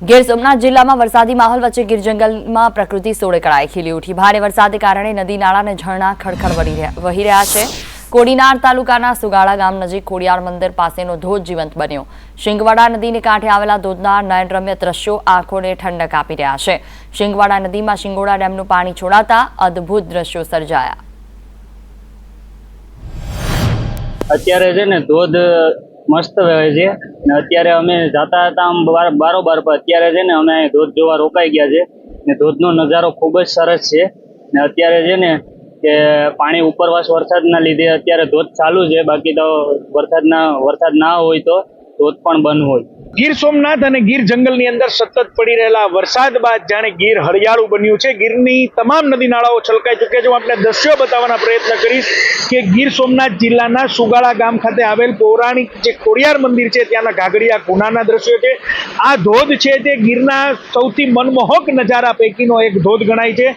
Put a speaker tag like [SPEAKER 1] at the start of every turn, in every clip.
[SPEAKER 1] ગીર સોમનાથ જિલ્લામાં વરસાદી માહોલ વચ્ચે ગીર જંગલમાં પ્રકૃતિ સોળે કળાએ ખીલી ઉઠી. ભારે વરસાદને કારણે નદી, નાળા અને ઝરણા ખડખડ વહી રહ્યા છે. કોડીનાર તાલુકાના સુગાળા ગામ નજીક ખોડિયાર મંદિર પાસેનો ધોધ જીવંત બન્યો. શિંગવાડા નદીને કાંઠે આવેલા ધોધના નયનરમ્ય દ્રશ્યો આંખોને ઠંડક આપી રહ્યા છે. શિંગવાડા નદીમાં શિંગોડા ડેમનું પાણી છોડાતા અદ્ભુત દ્રશ્યો સર્જાયા.
[SPEAKER 2] અત્યારે છે ને ધોધ મસ્ત વહે છે. ને અત્યારે અમે જતા હતા આમ બાર- બારોબાર પર. અત્યારે છે ને અમે ધોધ જોવા રોકાઈ ગયા છે. ને ધોધનો નજારો ખૂબ જ સરસ છે. ને અત્યારે છે ને કે પાણી ઉપરવાસ વરસાદના લીધે અત્યારે ધોધ ચાલુ છે. બાકી તો વરસાદના વરસાદ ના હોય તો ધોધ પણ બંધ હોય.
[SPEAKER 3] ગીર સોમનાથ અને ગીર જંગલની અંદર સતત પડી રહેલા વરસાદ બાદ જાણે ગીર હરિયાળું બન્યું છે. ગીરની તમામ નદી નાળાઓ છલકાઈ ચૂક્યા છે. હું આપણે દ્રશ્યો બતાવવાના પ્રયત્ન કરીશ કે ગીર સોમનાથ જિલ્લાના સુગાળા ગામ ખાતે આવેલ પૌરાણિક જે ખોડિયાર મંદિર છે, ત્યાંના ઘાઘડિયા કુનાના દ્રશ્યો છે. આ ધોધ છે તે ગીરના સૌથી મનમોહક નજારા પૈકીનો એક ધોધ ગણાય છે.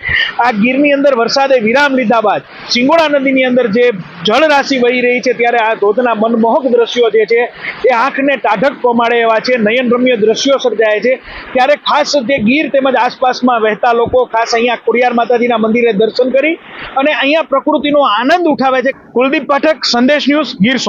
[SPEAKER 3] આ ગીરની અંદર વરસાદે વિરામ લીધા બાદ સિંગોડા નદીની અંદર જે જળ રાશિ વહી રહી છે, ત્યારે આ ધોધના મનમોહક દ્રશ્યો જે છે, એ આંખને ટાઢક પમાડે એવા છે, નયનરમ્ય દ્રશ્યો સર્જાય છે. ત્યારે ખાસ જે ગીર તેમજ આસપાસમાં વહેતા લોકો, ખાસ અહીંયા ખોડિયાર માતાજીના મંદિરે દર્શન કરી અને અહીંયા પ્રકૃતિનો આનંદ ઉઠાવે છે. કુલદીપ પાઠક, સંદેશ ન્યૂઝ, ગીર